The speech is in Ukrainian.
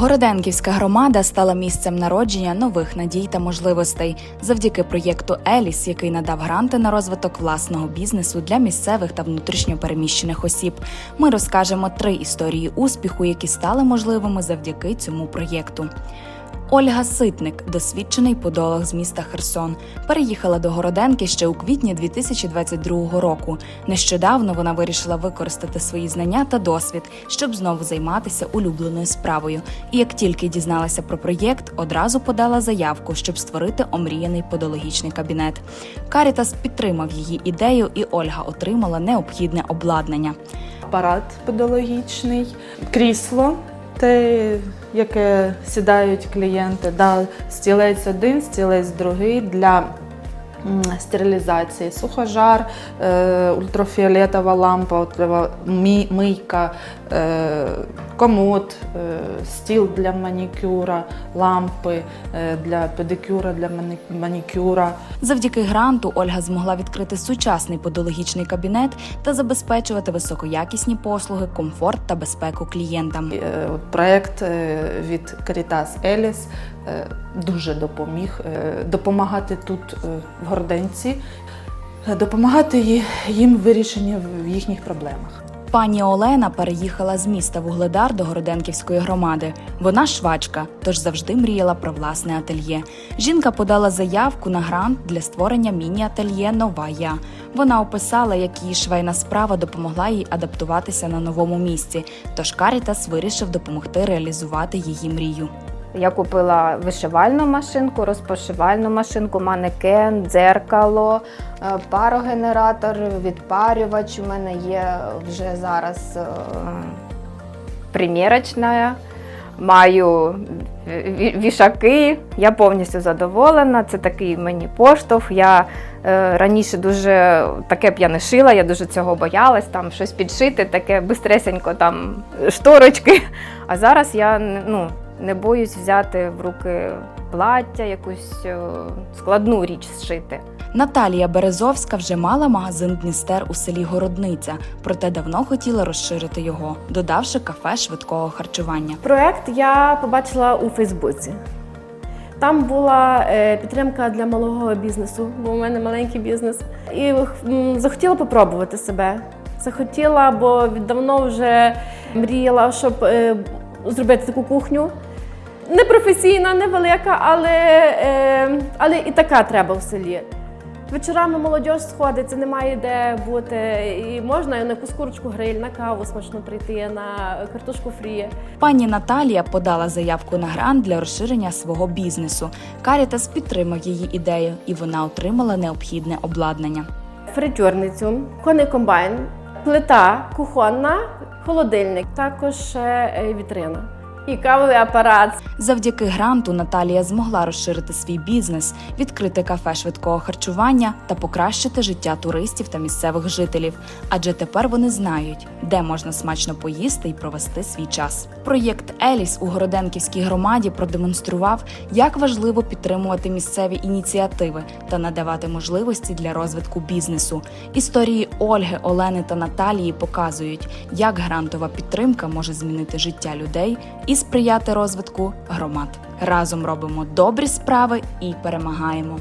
Городенківська громада стала місцем народження нових надій та можливостей завдяки проєкту Еліс, який надав гранти на розвиток власного бізнесу для місцевих та внутрішньопереміщених осіб. Ми розкажемо три історії успіху, які стали можливими завдяки цьому проєкту. Ольга Ситник, досвідчений подолог з міста Херсон, переїхала до Городенки ще у квітні 2022 року. Нещодавно вона вирішила використати свої знання та досвід, щоб знову займатися улюбленою справою. І як тільки дізналася про проєкт, одразу подала заявку, щоб створити омріяний подологічний кабінет. Карітас підтримав її ідею, і Ольга отримала необхідне обладнання. апарат педагогічний, крісло, те, яке сідають клієнти, да, стілець один, стілець другий для стерилізації, сухожар, е, ультрафіолетова лампа, мийка, е, комод, е, стіл для манікюра, лампи для педикюра, для манікюра. Завдяки гранту Ольга змогла відкрити сучасний подологічний кабінет та забезпечувати високоякісні послуги, комфорт та безпеку клієнтам. Проект від Caritas Еліс дуже допоміг е, допомагати тут е, в Горденці, е, допомагати їм в вирішенні їхніх проблемах. Пані Олена переїхала з міста Вугледар до Городенківської громади. Вона швачка, тож завжди мріяла про власне ательє. Жінка подала заявку на грант для створення міні-ательє Нова я. Вона описала, як її швейна справа допомогла їй адаптуватися на новому місці. Тож Карітас вирішив допомогти реалізувати її мрію. Я купила вишивальну машинку, розпошивальну машинку, манекен, дзеркало, е, парогенератор, відпарювач. У мене є вже зараз е, примірочна. Маю вішаки, я повністю задоволена. Це такий мені поштовх. Я е, раніше дуже таке б я не шила, я дуже цього боялась, там щось підшити, таке бистресенько там шторочки. А зараз я ну, не боюсь взяти в руки плаття, якусь е, складну річ зшити. Наталія Березовська вже мала магазин Дністер у селі Городниця, проте давно хотіла розширити його, додавши кафе швидкого харчування. Проект я побачила у Фейсбуці. Там була е, підтримка для малого бізнесу, бо у мене маленький бізнес. І захотіла попробувати себе. Захотіла, бо давно вже мріяла, щоб е, зробити таку кухню. Не професійна, не велика, але, е, але і така треба в селі. Вечорами молодь сходиться, немає де бути. І можна на якусь курочку гриль, на каву смачно прийти, на картошку фрі. Пані Наталія подала заявку на грант для розширення свого бізнесу. Карітас підтримав її ідею, і вона отримала необхідне обладнання. фритюрницю, конний комбайн, плита кухонна, холодильник, також е, вітрина і кавовий апарат. Завдяки гранту Наталія змогла розширити свій бізнес, відкрити кафе швидкого харчування та покращити життя туристів та місцевих жителів. Адже тепер вони знають, де можна смачно поїсти і провести свій час. Проєкт Еліс у Городенківській громаді продемонстрував, як важливо підтримувати місцеві ініціативи та надавати можливості для розвитку бізнесу. Історії Ольги, Олени та Наталії показують, як грантова підтримка може змінити життя людей і сприяти розвитку громад. Разом робимо добрі справи і перемагаємо.